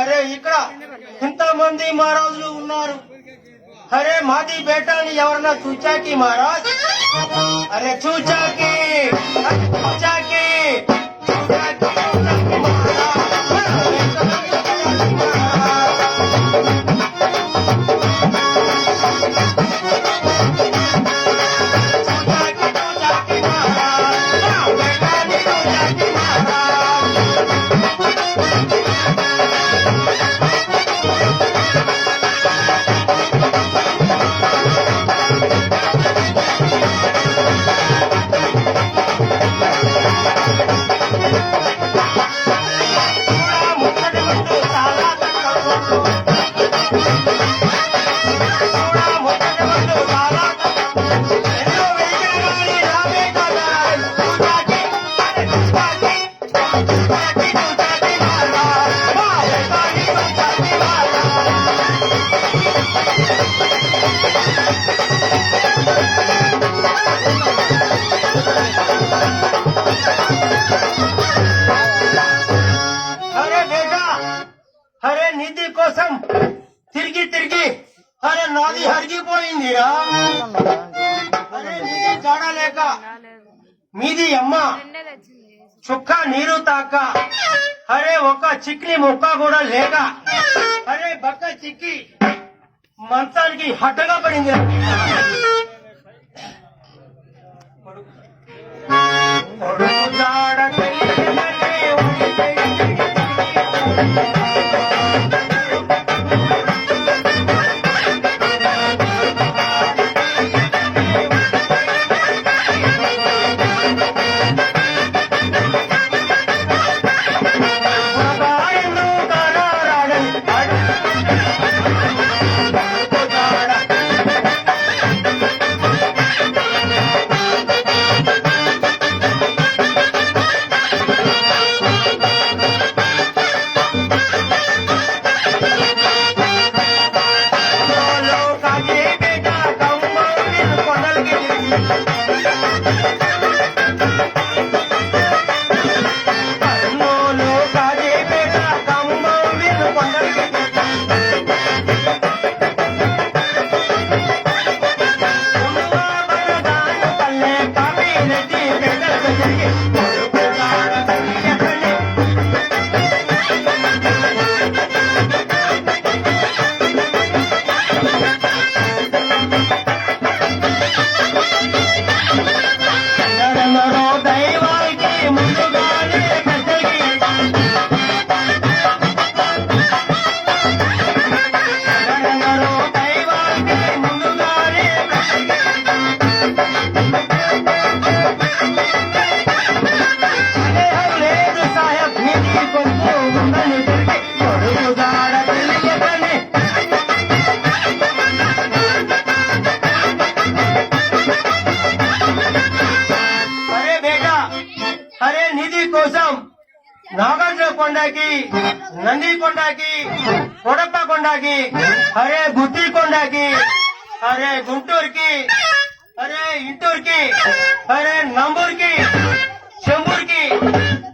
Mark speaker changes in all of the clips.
Speaker 1: అరే ఇక్కడ ఇంతమంది మహారాజులు ఉన్నారు. అరే మాది బేటాని ఎవరన్నా చూచాకి మహారాజ్? అరే చూచాకి. అరే చూచాకి చూచాకి, తిరిగి తిరిగి అరే నాది హరిగిపోయిందిరా. అరే నిధి మీది అమ్మ. చుక్క నీరు తాక. అరే ఒక చిక్కి ముక్క కూడా లేక. అరే బక్క చిక్కి మంచానికి హట్టగా పడింది. జాడ కొండకి నంది కొండకి కొడప్ప కొండకి అరే గుత్తి కొండకి అరే గుంటూరుకి అరే ఇంటూరుకి అరే నంబూరుకి చెంబూరుకి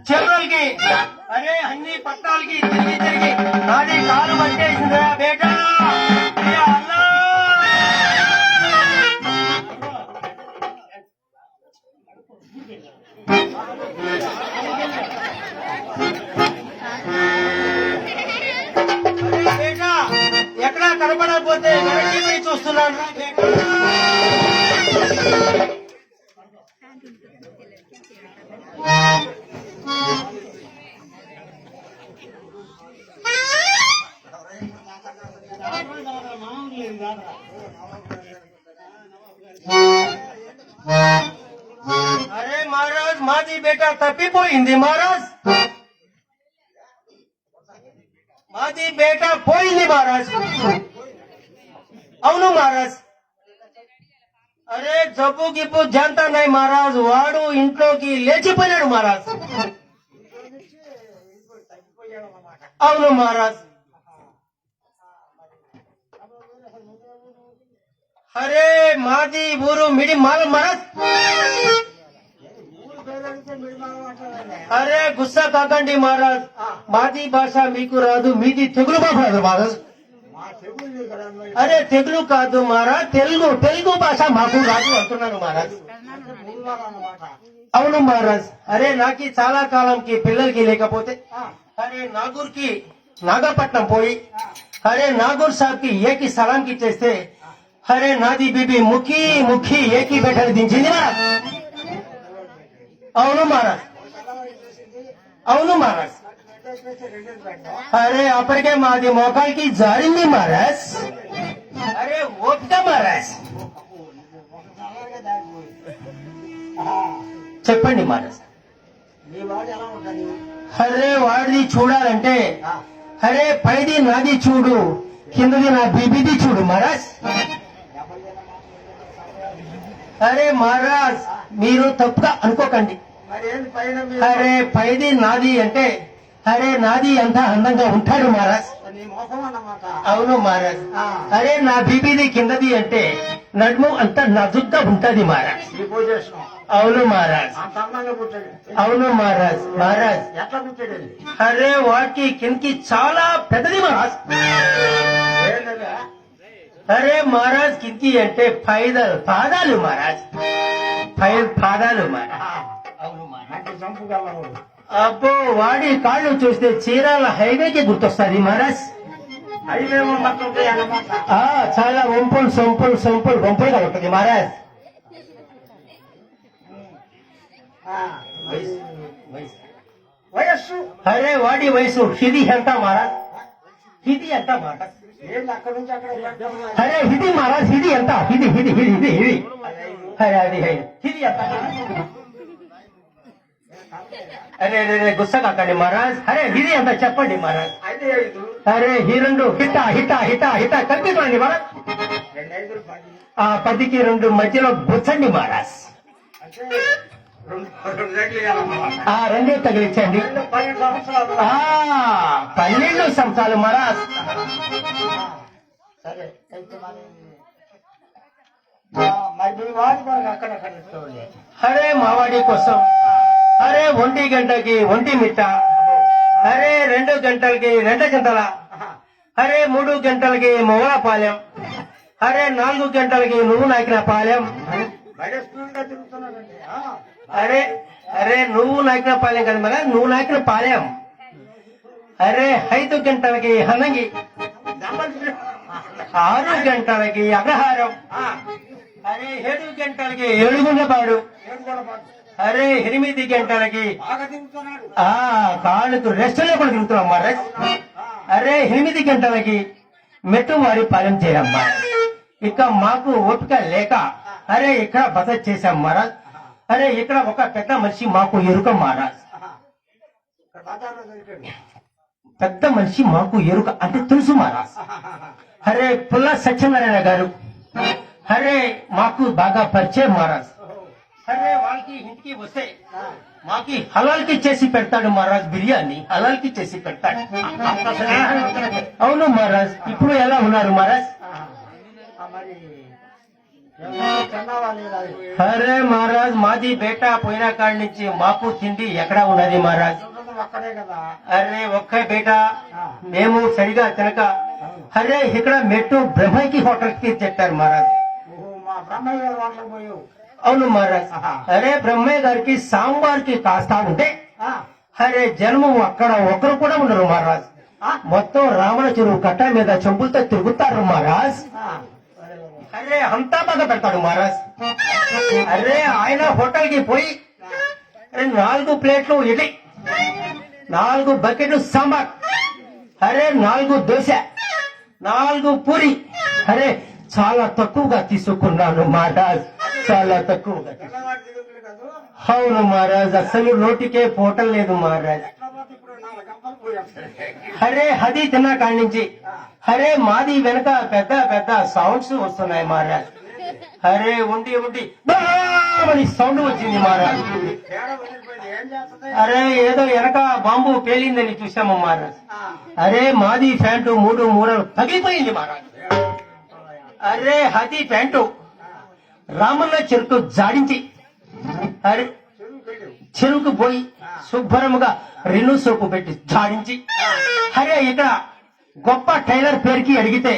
Speaker 1: చెరువులకి అరే అన్ని పట్టాలకి తిరిగి తిరిగి నాది కాలు పట్టేసిందిరా బేటా Thank you. ఎక్కడా కనపడకపోతే వెనక్కి పోయి చూస్తున్నాను. అరే మహారాజ్ మాది బేటా తప్పిపోయింది మహారాజ్. మాది బేటా పోయింది మహారాజ్ అవును మహారాజ్ అరే జబ్బు గిప్పు జంతా నాయ్ మహారాజ్ వాడు ఇంట్లోకి లేచిపోయాడు మహారాజ్ అవును మహారాజ్ అరే మాది ఊరు మిడి మాల మరస్ అరే గుస్సా కాకండి మహారాజ్. మాది భాష మీకు రాదు మీది తెగులు భాష రాదు మహారాజ్. అరే తెగులు కాదు మహారాజ్ తెలుగు తెలుగు భాష మాకు రాదు అంటున్నాను మహారాజ్. అవును మహారాజ్. అరే నాకి చాలా కాలంకి పిల్లలకి లేకపోతే అరే నాగూర్కి నాగపట్నం పోయి అరే నాగూర్ సాబ్కి ఏకి సలాం కి చేస్తే అరే నాది బీబీ ముఖి ముఖి ఏకి బెటర్ దించింది అవును మహారాజ్. అవును మహారాజ్. అరే అప్పటికే మాది మోకాలకి జారింది మహారాజ్. అరే ఓపిక మహారాజ్. చెప్పండి మహారాజ్. అరే వాడిది చూడాలంటే. అరే పైది నాది చూడు కిందది నా బీబీది చూడు మహారాజ్. అరే మహారాజ్ మీరు తప్పుగా అనుకోకండి. అరే పైది నాది అంటే అరే నాది అంత అందంగా ఉంటాడు మహారాజ్. అవును మహారాజ్. అరే నా బీబీది కిందది అంటే నడుము అంత నజుగ్గా ఉంటది మహారాజ్. అవును మహారాజ్. అవును మహారాజ్ మహారాజ్. అరే వాటికి కిందకి చాలా పెద్దది మహారాజ్. అరే మహారాజ్ కిందకి అంటే పైదలు పాదాలు మహారాజ్. పై పాదాలు మహారాజ్.
Speaker 2: అంటే
Speaker 1: అబ్బో వాడి కాళ్ళు చూస్తే చీరాల హైవేకి గుర్తొస్తుంది మహారాజ్.
Speaker 2: హైవే ఉన్నట్టుంటాయి అన్నమాట
Speaker 1: ఆ చాలా వంపులు సొంపులు సొంపులు వంపులుగా ఉంటుంది మహారాజ్.
Speaker 2: ఆ, వయస్సు.
Speaker 1: అరే వాడి వయసు ఇది ఎంత మహారాజ్? ఇది ఎంత మహారాజ్?
Speaker 2: ఏంటి అక్కడ నుంచి అక్కడ పెద్ద
Speaker 1: అరే ఇది మహారాజ్ ఇది ఎంత? ఇది ఇది ఇది ఇది ఇది అరే అది. ఇది ఎంత అరే అరే అరే గుస్స కాకండి మహారాజ్. అరే ఇది ఎంత చెప్పండి మహారాజ్. అరే ఈ రెండు హిట హిట హిట హిట కలిపి చూడండి మహారాజ్ ఆ పదికి రెండు మధ్యలో గుచ్చండి మహారాజ్. ఆ రెండే తగిలించండి
Speaker 2: పన్నెండు సంవత్సరాలు.
Speaker 1: ఆ పన్నెండు సంవత్సరాలు మహారాజ్.
Speaker 2: సరే మరి ఇస్తుంది
Speaker 1: అరే మావాడి కోసం. అరే ఒంటి గంటకి ఒంటి మిట్ట. అరే రెండు గంటలకి రెండు గంటల అరే మూడు గంటలకి మొగల పాలెం. అరే నాలుగు గంటలకి నువ్వు నాకిన పాలెం. అరే అరే నువ్వు నాకిన పాలెం కదా మళ్ళా నువ్వు నాకిన పాలెం. అరే ఐదు గంటలకి హనంగి. ఆరు గంటలకి అగ్రహారం. అరే ఏడు గంటలకి ఏడుగుండపాడు
Speaker 2: ఏడుగుండపాడు.
Speaker 1: అరే ఎనిమిది గంటలకి ఆ కాళ్ళకు రెస్ట్ లేకుండా తిరుగుతున్నాం మహారాజ్ అరే ఎనిమిది గంటలకి మెట్టు వారి పాలెం చేయమ్మా. ఇక మాకు ఓపిక లేక అరే ఇక్కడ బస చేశాం మహారాజ్. అరే ఇక్కడ ఒక పెద్ద మనిషి మాకు ఎరుక మహారాజ్. పెద్ద మనిషి మాకు ఎరుక అంటే తెలుసు మహారాజ్. అరే పుల్ల సత్యనారాయణ గారు. అరే మాకు బాగా పరిచయం మహారాజ్.
Speaker 2: ఓహో.
Speaker 1: వాళ్ళకి ఇంటికి వస్తే మాకి హలాల్కి చేసి పెడతాడు మహారాజ్ బిర్యానీ హలాల్కి చేసి పెడతాడు. అవును మహారాజ్ ఇప్పుడు ఎలా ఉన్నారు మహారాజ్? అరే మహారాజ్ మాది బేటా పోయిన కాడి నుంచి మాకు తిండి ఎక్కడ ఉన్నది మహారాజ్? అరే ఒక్క బేటా మేము సరిగా తినక అరే ఇక్కడ మెట్టు బ్రహ్మైకి హోటల్కి చెప్పారు మహారాజ్
Speaker 2: మా బ్రహ్మయ్య గారు పోయావు.
Speaker 1: అవును మహారాజ్. అరే బ్రహ్మయ్య గారికి సాంబార్కి కాస్తా ఉంటే అరే జన్మం అక్కడ ఒకరు కూడా ఉండరు మహారాజ్. మొత్తం రావణ చెరువు కట్ట మీద చెంపులతో తిరుగుతారు మహారాజ్. అరే అంతా బాగా పెడతాడు మహారాజ్. అరే ఆయన హోటల్కి పోయి నాలుగు ప్లేట్లు ఇడ్లీ నాలుగు బకెట్లు సాంబార్ అరే నాలుగు దోశ నాలుగు పూరి. అరే చాలా తక్కువగా తీసుకున్నాను మహారాజ్. చాలా తక్కువగా అవును మహారాజ్ అసలు నోటికే పోవటం లేదు మహారాజ్. హరే హది తిన్నా కాడి నుంచి. అరే మాది వెనక పెద్ద పెద్ద సౌండ్స్ వస్తున్నాయి మహారాజ్. అరే ఉండి ఉండి. బామని సౌండ్ వచ్చింది మహారాజ్. అరే ఏదో వెనక బాంబు పేలిందని చూసాము మహారాజ్. అరే మాది ప్యాంటు మూడు మూడలు పగిలిపోయింది మహారాజ్. అరే హది ప్యాంటు. రామన్న చెరుకు జాడించి అరే చెరుకు పోయి శుభ్రముగా రెను సోపు పెట్టి జాడించి అరే ఇక్కడ గొప్ప టైలర్ పేరుకి అడిగితే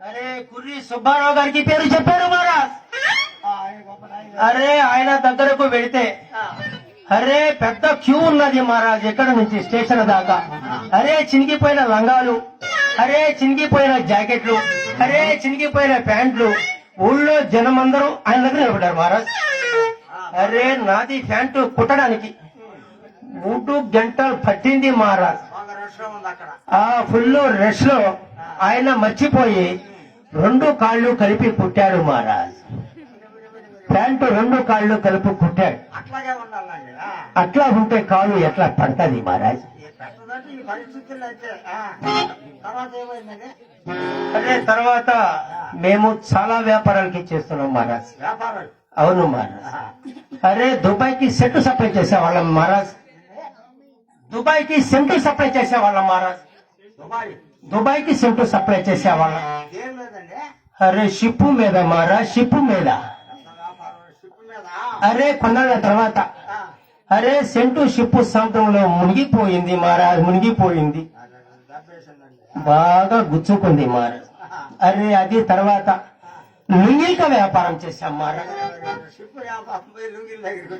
Speaker 1: అరే కుర్రి సుబ్బారావు గారికి పేరు చెప్పారు మహారాజ్. అరే ఆయన దగ్గరకు వెళితే అరే పెద్ద క్యూ ఉన్నది మహారాజ్ ఎక్కడ నుంచి? స్టేషన్ దాకా. అరే చినిగిపోయిన లంగాలు అరే చినిగిపోయిన జాకెట్లు అరే చినిగిపోయిన ప్యాంట్లు ఊళ్ళో జనమందరూ ఆయన దగ్గర నిలబడ్డారు మహారాజ్. అరే నాది ప్యాంటు కుట్టడానికి. మూడు గంటలు పట్టింది మహారాజ్. ఆ ఫుల్ రెస్ట్లో ఆయన మర్చిపోయి రెండు కాళ్ళు కలిపి కుట్టాడు మహారాజ్. ప్యాంటు రెండు కాళ్ళు కలిపి కుట్టాడు. అట్లా ఉంటే కాలు ఎట్లా పడతది మహారాజ్?
Speaker 2: ఈ అయితే. తర్వాత
Speaker 1: అదే తర్వాత మేము చాలా వ్యాపారాలకి చేస్తున్నాం మహారాజ్.
Speaker 2: వ్యాపారాలు.
Speaker 1: అవును మహారాజ్. అరే దుబాయ్కి సెట్ సప్లై చేసేవాళ్ళం మహారాజ్. దుబాయ్కి సెంటు సప్లై చేసేవాళ్ళం మహారాజ్.
Speaker 2: దుబాయ్.
Speaker 1: దుబాయ్కి సెంటు సప్లై చేసేవాళ్ళం.
Speaker 2: ఏం లేదండి.
Speaker 1: అరే షిప్పు మీద మహారాజ్
Speaker 2: షిప్ మీద.
Speaker 1: అరే కొన్నాళ్ళ తర్వాత. అరే సెంటు షిప్పు సముద్రంలో మునిగిపోయింది మహారాజ్ మునిగిపోయింది. బాగా గుచ్చుకుంది మహారాజ్. అరే అది తర్వాత లుంగిల్క వ్యాపారం చేశాం మహారాజ్.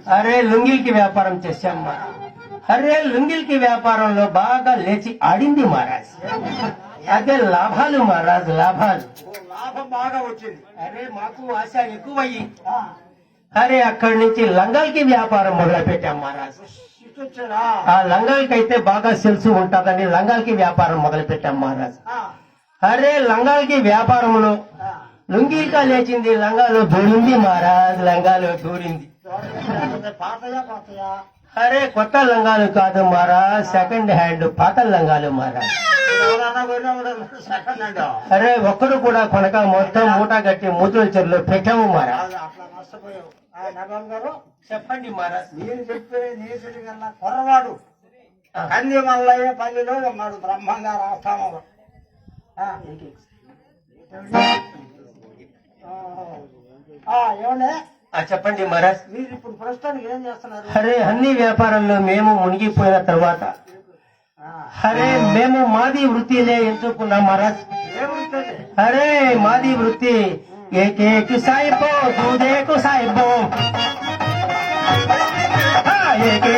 Speaker 1: అరే లుంగిల్కి వ్యాపారం చేశాం మహారాజ్. అరే లుంగిల్కి వ్యాపారంలో బాగా లేచి ఆడింది మహారాజ్. అదే లాభాలు మహారాజ్ లాభాలు.
Speaker 2: లాభం బాగా వచ్చింది.
Speaker 1: అరే మాకు ఆశ ఎక్కువయ్యి. అరే అక్కడి నుంచి లంగాల్కి వ్యాపారం మొదలు పెట్టాం మహారాజ్ ఆ లంగాలకి అయితే బాగా సెల్స్ ఉంటుందని లంగాలకి వ్యాపారం మొదలు పెట్టాం మహారాజ్. అరే లంగాలకి వ్యాపారంలో. లుంగీకా లేచింది లంగాలో దూరింది మహారాజ్ లంగాలో దూరింది. అరే కొత్త లంగాలు కాదు మహారాజ్ సెకండ్ హ్యాండ్ పాత లంగాలు మహారాజ్. అరే ఒక్కడు కూడా కొనక మొత్తం మూట కట్టి మూతుల చెరులో పెట్టాము మహారాజ్.
Speaker 2: నగం గారు
Speaker 1: చెప్పండి మహారాజ్.
Speaker 2: నేను చెప్పే నీతుడి కన్నా కుర్రవాడు. కంది మల్లయ్య పల్లిలో ఉన్నాడు బ్రహ్మంగా ఆస్థానంలో ఏమండి?
Speaker 1: చెప్పండి మహారాజ్.
Speaker 2: మీరు ఇప్పుడు ప్రస్తుతానికి ఏం చేస్తున్నారు?
Speaker 1: అరే అన్ని వ్యాపారంలో మేము మునిగిపోయిన తర్వాత అరే మేము మాది వృత్తినే ఎంచుకున్నాం మహారాజ్.
Speaker 2: ఏముంటుంది
Speaker 1: అరే మాది వృత్తి. Keke kusaibo, dude kusaibo.
Speaker 2: Ha, yeke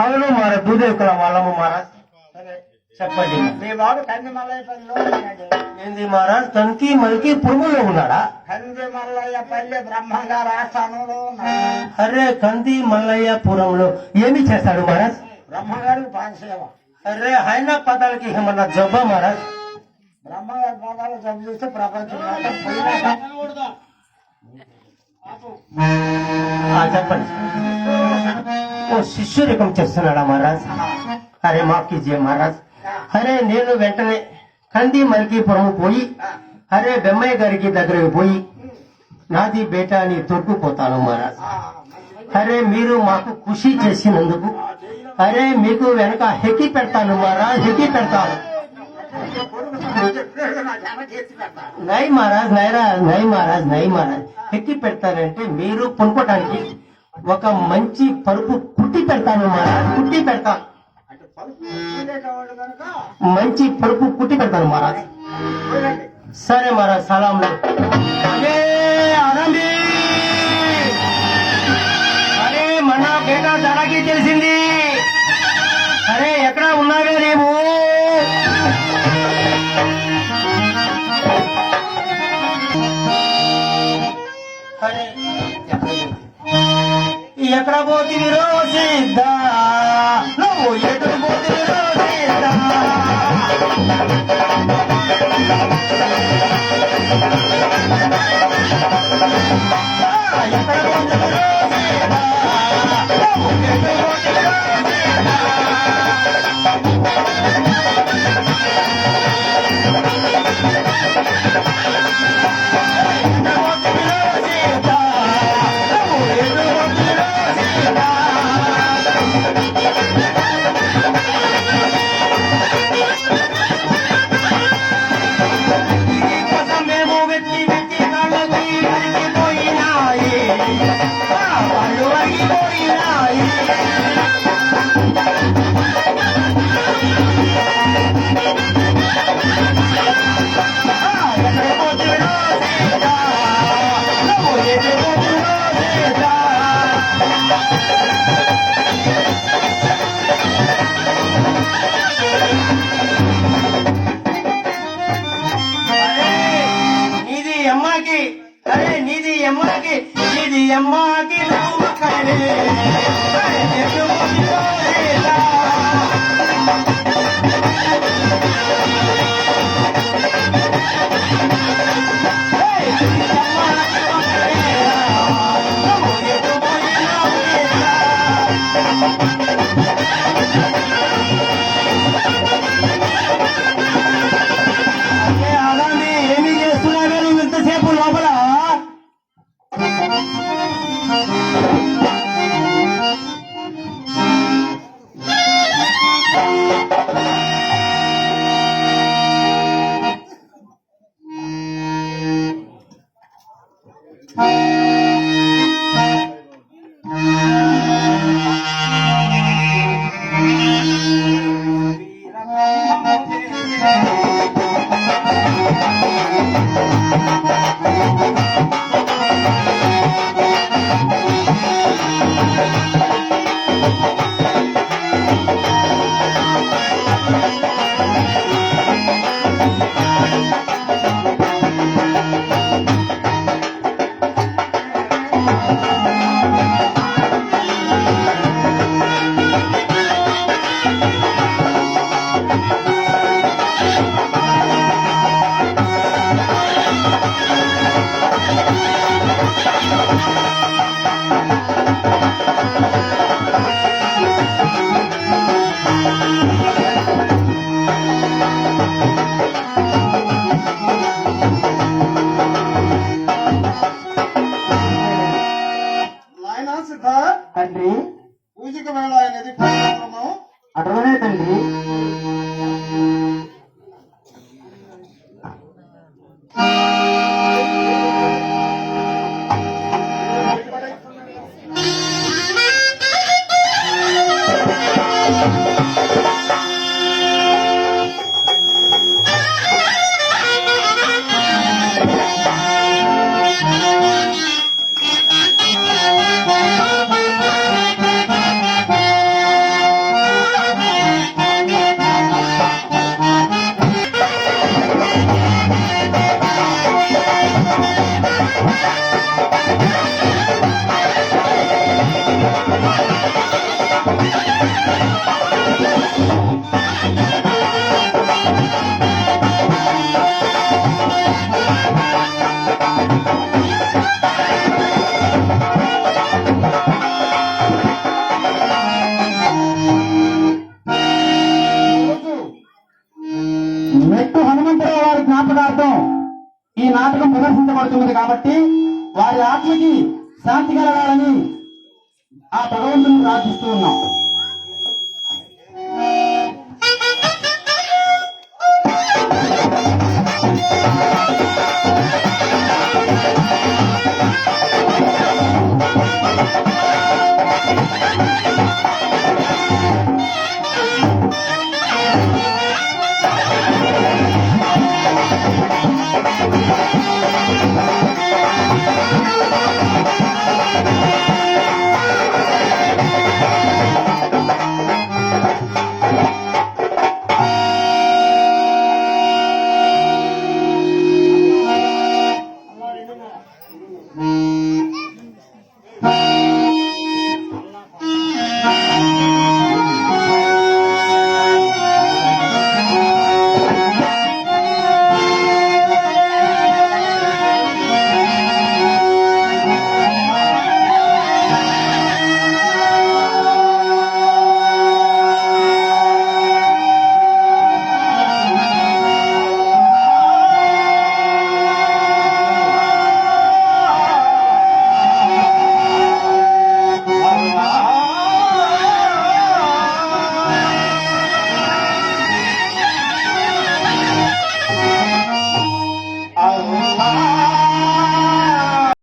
Speaker 1: అవును మహారాజ్ దూధే కులం వాళ్ళము మహారాజ్. చెప్పండి.
Speaker 2: మీ వాడు కంది మల్లయ్య ఉన్నాడు
Speaker 1: ఏంది మహారాజ్? తనకి మల్కి పురుగులో ఉన్నాడా?
Speaker 2: కంది మల్లయ్య పల్లి బ్రహ్మంగారు ఆస్థానంలో ఉన్నాడు.
Speaker 1: అరే కంది మల్లయ్యపురంలో ఏమి చేస్తాడు మహారాజ్?
Speaker 2: బ్రహ్మగారికి పానసేవ
Speaker 1: అరే ఆయన పదాలకి ఏమన్నా జబ్బ మహారాజ్?
Speaker 2: బ్రహ్మగారి పాదాలు జబ్బు చూస్తే ప్రపంచం
Speaker 1: చెప్పండి. ఓ శిష్యురికం చేస్తున్నాడా మహారాజ్? అరే మాఫ్ కీజియే మహారాజ్. అరే నేను వెంటనే కంది మల్కీపురం పోయి అరే బెమ్మయ్య గారికి దగ్గరికి పోయి నాది బేటా అని తొట్టుకుపోతాను మహారాజ్. అరే మీరు మాకు ఖుషి చేసినందుకు అరే మీకు వెనక హెక్కి పెడతాను మహారాజ్ హెక్కి పెడతాను. నై మహారాజ్ నైరా నై మహారాజ్ నై మహారాజ్. ఎట్టి పెడతారంటే మీరు కొనుక్కోటానికి ఒక మంచి పరుపు కుట్టి పెడతాను మహారాజ్ కుట్టి పెడతాను మంచి పరుపు కుట్టి పెడతాను మహారాజ్. సరే మహారాజ్ సలాం అరే ఆనంది అరే మన బేటా ధరకి తెలిసింది. అరే ఎక్కడ ఉన్నావే? అరే నీది అమ్మాకి నీది అమ్మాకి నువ్వు కరే అరే, ఎటు Thank you.